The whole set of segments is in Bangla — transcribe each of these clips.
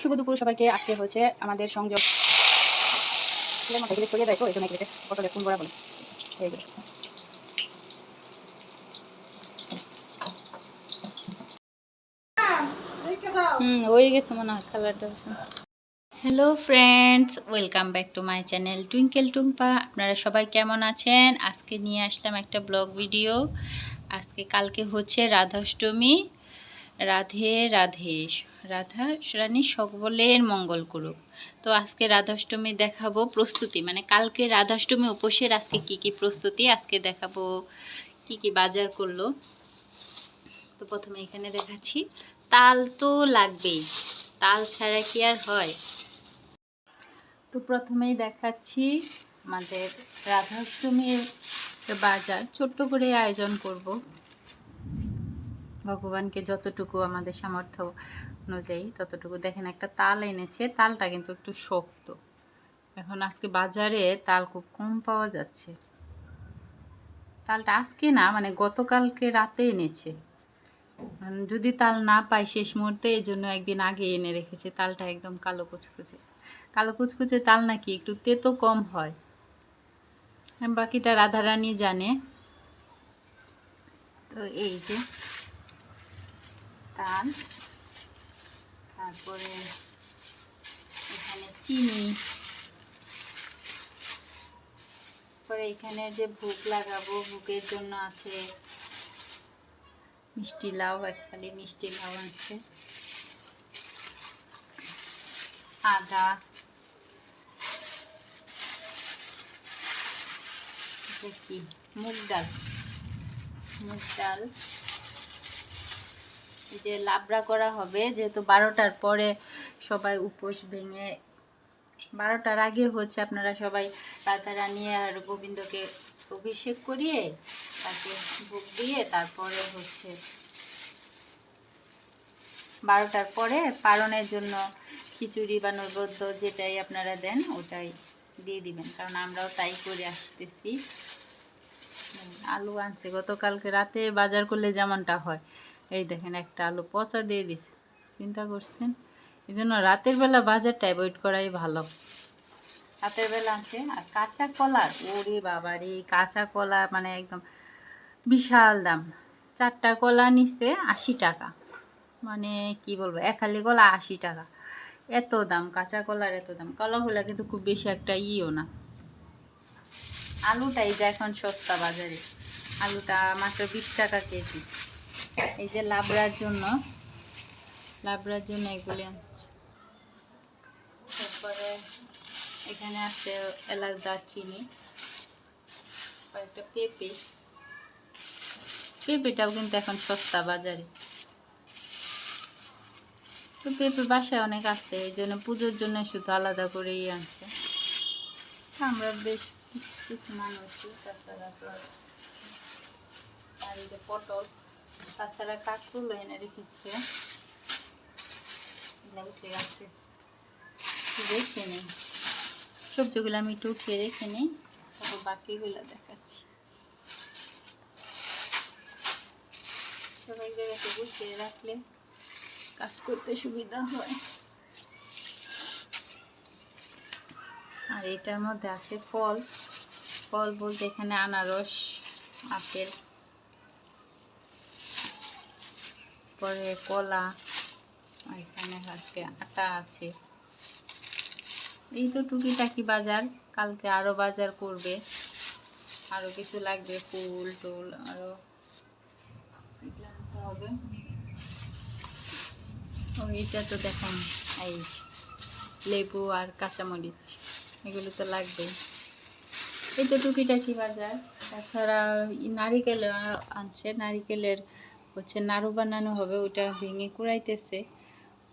শুভ দুপুর, সবাইকে। আজকে হচ্ছে আমাদের সংযোগ হয়ে গেছে hello friends welcome back to my channel Twinkle Tumpa আপনারা সবাই কেমন আছেন? আজকে নিয়ে আসলাম একটা ব্লগ ভিডিও আজকে কালকে হচ্ছে রাধাষ্টমী। রাধে রাধে, রাধা রানী সকলের মঙ্গল করুক। তো আজকে রাধাষ্টমী দেখাবো প্রস্তুতি মানে কালকে রাধাষ্টমী উপোসের আজকে কি কি প্রস্তুতি, আজকে দেখাবো কি কি বাজার করল। তো প্রথমে এখানে দেখাচ্ছি, তাল তো লাগবেই, তাল ছাড়া কি আর হয়? তো প্রথমেই দেখাচ্ছি আমাদের রাধাষ্টমীর বাজার, ছোট্ট করে আয়োজন করব। ভগবানকে যতটুকু আমাদের সামর্থ্য অনুযায়ী ততটুকু। দেখেন একটা তাল এনেছে তালটা কিন্তু একটু শক্ত। এখন আজকে বাজারে তাল খুব কম পাওয়া যাচ্ছে। তালটা আজকে না মানে গতকালকে রাতে এনেছে। উম, যদি তাল না পাই শেষ মুহূর্তে এই জন্য একদিন আগে এনে রেখেছে। তালটা একদম কালো কুচকুচে। কালো কুচকুচে তাল নাকি একটু তেতো কম হয়। বাকিটা রাধারানী জানে। তো এই যে তাল তারপরে এখানে চিনি। পরে এখানে যে ভুক লাগাবো ভুকের জন্য আছে মিষ্টি লাউ এক ফালি মিষ্টি লাউ আছে। আদা। কি? মুগ ডাল। মুগ ডাল। যে লাবড়া করা হবে, যেহেতু বারোটার পরে সবাই উপোস ভেঙে বারোটার আগে হচ্ছে আপনারা সবাই রাধারানী আর গোবিন্দকে অভিষেক করিয়ে তাকে ভোগ দিয়ে তারপরে হচ্ছে বারোটার পরে পালনের জন্য খিচুড়ি বা নৈবেদ্য যেটাই আপনারা দেন, ওটাই দিয়ে দিবেন। কারণ আমরাও তাই করে আসতেছি। আলু আনছে। গতকালকে রাতে বাজার করলে যেমনটা হয়। এই দেখেন, একটা আলু পচা দিয়ে দিছে। চিন্তা করছেন? এই জন্য রাতের বেলা বাজারটা অ্যাভয়েড করাই ভালো। রাতের বেলা আনছে, আর কাঁচা কলার ওরে বাবা রে, কাঁচা কলা মানে একদম বিশাল দাম। চারটা কলা নিচ্ছে আশি টাকা। মানে কি বলব একালি কলা আশি টাকা। এত দাম, কাঁচা কলার এত দাম। কলাগুলো কিন্তু খুব বেশি একটা ইও না। আলুটাই যা এখন সস্তা বাজারে। আলুটা মাত্র বিশ টাকা কেজি। এই যে লাবড়ার জন্য লাবড়ার জন্য এগুলি আনছে। তারপরে এখানে আছে এলাচ দারচিনি, কয়েকটা পেঁপে। পেঁপেটাও কিন্তু এখন সস্তা বাজারে। তো পেঁপে বাসায় অনেক আছে, এই জন্য পুজোর জন্য শুধু আলাদা করেই আনছে। আমরা বেশ কিছু মানুষই তাছাড়া তো আর- আর এই যে পটল। তাছাড়া কাঁকরুল এনে রেখেছে উঠে রেখে নেই সবজিগুলো আমি একটু উঠিয়ে রেখে নিই তারপর বাকিগুলো দেখাচ্ছি। সব এক জায়গাতে গুছিয়ে রাখলে কাজ করতে সুবিধা হয়। আর এটার মধ্যে আছে ফল। ফল বলতে এখানে আনারস, আপেল। পরে কলা, এখানে আছে আটা আছে। এই তো টুকিটাকি বাজার, কালকে আরও বাজার করবে। আরও কিছু লাগবে, ফুল, টুল, আরও এগুলো আনতে হবে। ও, এটা তো দেখেন এই লেবু আর কাঁচামরিচ, এগুলো তো লাগবে এই তো টুকিটাকি বাজার। তাছাড়া নারিকেল আনছে, নারিকেলের হচ্ছে নাড়ু বানানো হবে, ওটা ভেঙে কুড়াইতেছে,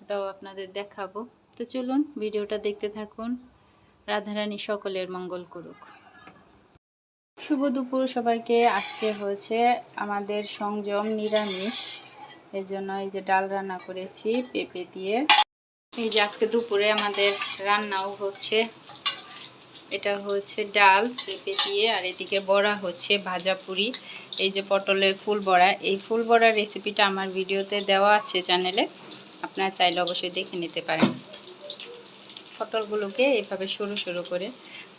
ওটাও আপনাদের দেখাবো। তো চলুন ভিডিওটা দেখতে থাকুন। রাধারানী সকলের মঙ্গল করুক। শুভ দুপুর সবাইকে। আজকে হয়েছে আমাদের সংযম নিরামিষ। এই জন্য এই যে ডাল রান্না করেছি পেঁপে দিয়ে। এই যে আজকে দুপুরে আমাদের রান্নাও হচ্ছে এটা হচ্ছে ডাল পেঁপে দিয়ে, আর এদিকে বড়া হচ্ছে ভাজা পুরি। এই যে পটলের ফুল বড়া এই ফুল বড়ার রেসিপিটা আমার ভিডিওতে দেওয়া আছে চ্যানেলে। আপনারা চাইলে অবশ্যই দেখে নিতে পারেন। পটলগুলোকে এভাবে সরু সরু করে,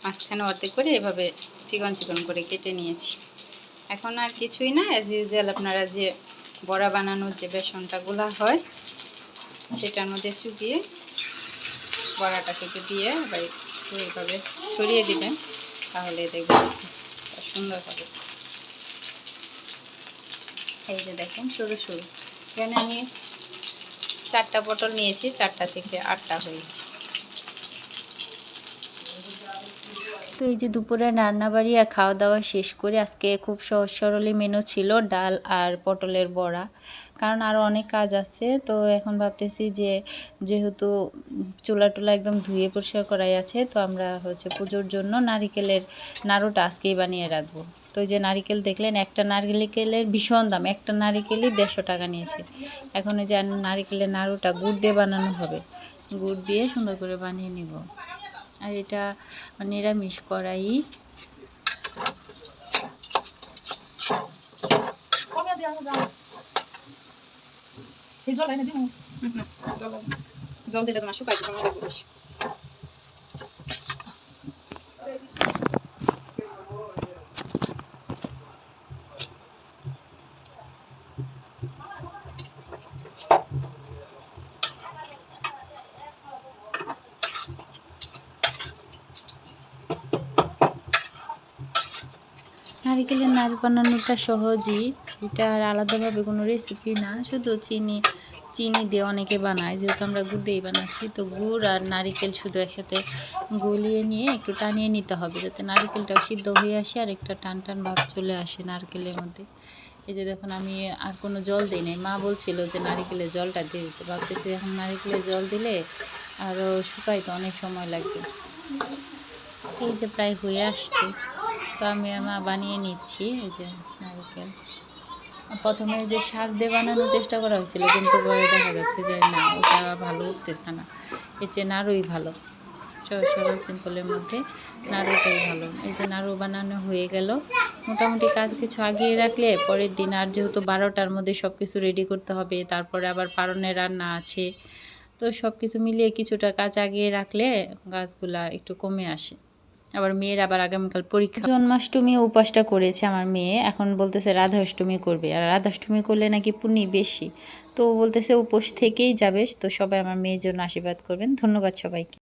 মাঝখানে অর্ধেক করে এভাবে চিকন চিকন করে কেটে নিয়েছি। এখন আর কিছুই না অ্যাজ ইউজুয়াল আপনারা যে বড়া বানানোর যে বেসনটা গুলা হয়, সেটার মধ্যে চুপিয়ে বড়াটাকে দিয়ে আবার এইভাবে ছড়িয়ে দিবেন, তাহলে দেখবেন সুন্দর হবে। এই যে দেখেন সরু সরু এখানে আমি চারটা পটল নিয়েছি, চারটা থেকে আটটা হয়েছে। এই যে দুপুরে রান্নাবাড়ি আর খাওয়া দাওয়া শেষ করে আজকে খুব সহজ সরলই মেনু ছিল ডাল আর পটলের বড়া। কারণ আরও অনেক কাজ আছে, তো এখন ভাবতেছি যে যেহেতু চুলা টুলা একদম ধুয়ে পরিষ্কার করাই আছে, তো আমরা হচ্ছে পুজোর জন্য নারিকেলের নাড়ুটা আজকেই বানিয়ে রাখব। তো যে নারিকেল দেখলেন, একটা নারিকেলের ভীষণ দাম, একটা নারিকেলই দেড়শো টাকা নিয়েছে। এখন এই যে নারিকেলের নাড়ুটা গুড় দিয়ে বানানো হবে, গুড় দিয়ে সুন্দর করে বানিয়ে নিব। আর এটা নিরামিষ কড়াই। জল? দিলে তোমার শুকাই তোমার বেশি। নারিকেলের নাড়ু বানানোটা সহজই। এটা আর আলাদাভাবে কোনো রেসিপি না। শুধু চিনি চিনি দিয়ে অনেকে বানায়। যেহেতু আমরা গুড় দিয়েই বানাচ্ছি, তো গুড় আর নারিকেল শুধু একসাথে গলিয়ে নিয়ে একটু টানিয়ে নিতে হবে, যাতে নারিকেলটাও সিদ্ধ হয়ে আসে আর একটা টান টান ভাব চলে আসে নারকেলের মধ্যে। এই যে দেখুন, আমি আর কোনো জল দিই নাই। মা বলছিল যে নারিকেলের জলটা দিয়ে দিতে। ভাবতেছি এখন নারিকেলের জল দিলে আরও শুকাইতে অনেক সময় লাগবে। এই যে প্রায় হয়ে আসছে। তো আমি আমার বানিয়ে নিচ্ছি, এই যে নারকেল। প্রথমে যে সাজ দিয়ে বানানোর চেষ্টা করা হয়েছিল, কিন্তু পরে দেখা যাচ্ছে যে না, ওটা ভালো উঠতেছে না। এর চেয়ে নাড়ুই ভালো। সরল সিম্পলের মধ্যে নাড়ুটাই ভালো। এই যে নাড়ু বানানো হয়ে গেল। মোটামুটি কাজ কিছু আগিয়ে রাখলে পরের দিন আর যেহেতু বারোটার মধ্যে সব কিছু রেডি করতে হবে, তারপরে আবার পারনের রান্না আছে। তো সব কিছু মিলিয়ে কিছুটা কাজ আগিয়ে রাখলে গাছগুলা একটু কমে আসে। আবার মেয়ের আবার আগামীকাল পরীক্ষা। জন্মাষ্টমী উপাসটা করেছে আমার মেয়ে। এখন বলতেছে রাধাষ্টমী করবে। আর রাধাষ্টমী করলে নাকি পুণ্যি বেশি। তো বলতেছে উপোস থেকেই যাবে। তো সবাই আমার মেয়ের জন্য আশীর্বাদ করবেন। ধন্যবাদ সবাইকে।